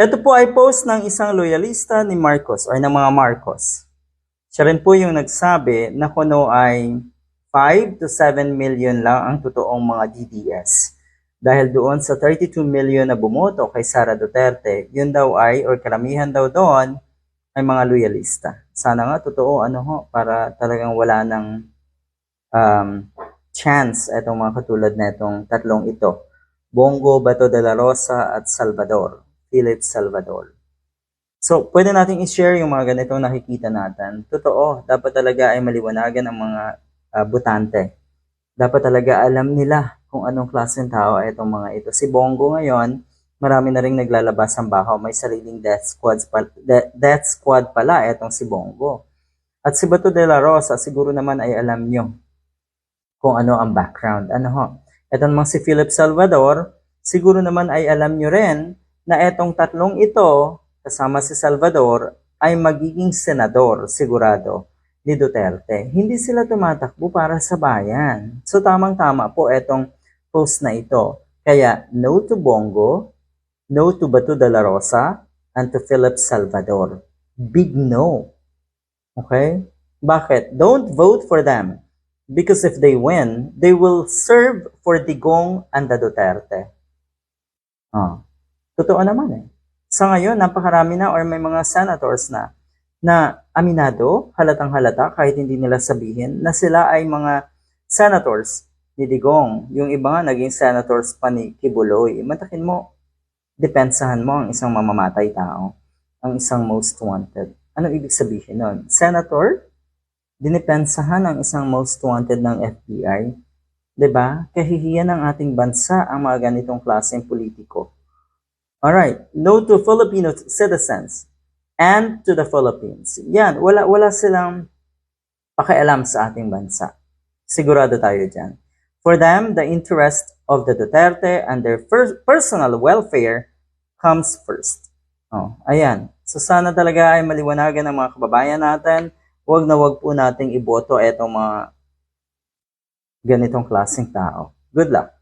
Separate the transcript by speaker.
Speaker 1: Ito po ay post ng isang loyalista ni Marcos or ng mga Marcos. Siya rin po yung nagsabi na kuno ay 5 to 7 million lang ang totoong mga DDS. Dahil doon sa 32 million na bumoto kay Sara Duterte, yun daw ay, or karamihan daw doon, ay mga loyalista. Sana nga totoo, ano ho, para talagang wala ng um, chance itong mga katulad na itong tatlong ito. Bongo, Bato de la Rosa at Salvador. Philip Salvador. So, pwede natin i-share yung mga ganitong nakikita natin. Totoo, dapat talaga ay maliwanagan ang mga ah, butante. Dapat talaga alam nila kung anong klaseng tao ay itong mga ito. Si Bongo ngayon, marami na rin naglalabas ang bahaw. May sariling death squad, pa, de- death squad pala itong si Bongo. At si Bato de la Rosa, siguro naman ay alam nyo kung ano ang background. Ano ho? Ito namang si Philip Salvador, siguro naman ay alam nyo rin na etong tatlong ito, kasama si Salvador, ay magiging senador, sigurado, ni Duterte. Hindi sila tumatakbo para sa bayan. So tamang-tama po etong post na ito. Kaya no to Bongo, no to Bato de la Rosa, and to Philip Salvador. Big no. Okay? Bakit? Don't vote for them. Because if they win, they will serve for Digong and the Duterte. Ah. Totoo naman eh. Sa ngayon, napakarami na or may mga senators na na aminado, halatang halata, kahit hindi nila sabihin, na sila ay mga senators ni Digong. Yung iba nga, naging senators pa ni Kibuloy. Matakin mo, depensahan mo ang isang mamamatay tao, ang isang most wanted. Ano ibig sabihin nun? Senator, dinipensahan ang isang most wanted ng FBI. ba? Kahihiyan ng ating bansa ang mga ganitong klaseng politiko. Alright, no to Filipino citizens and to the Philippines. Yan, wala, wala silang pakialam sa ating bansa. Sigurado tayo dyan. For them, the interest of the Duterte and their personal welfare comes first. Oh, ayan. So sana talaga ay maliwanagan ng mga kababayan natin. Huwag na huwag po nating iboto etong mga ganitong klaseng tao. Good luck.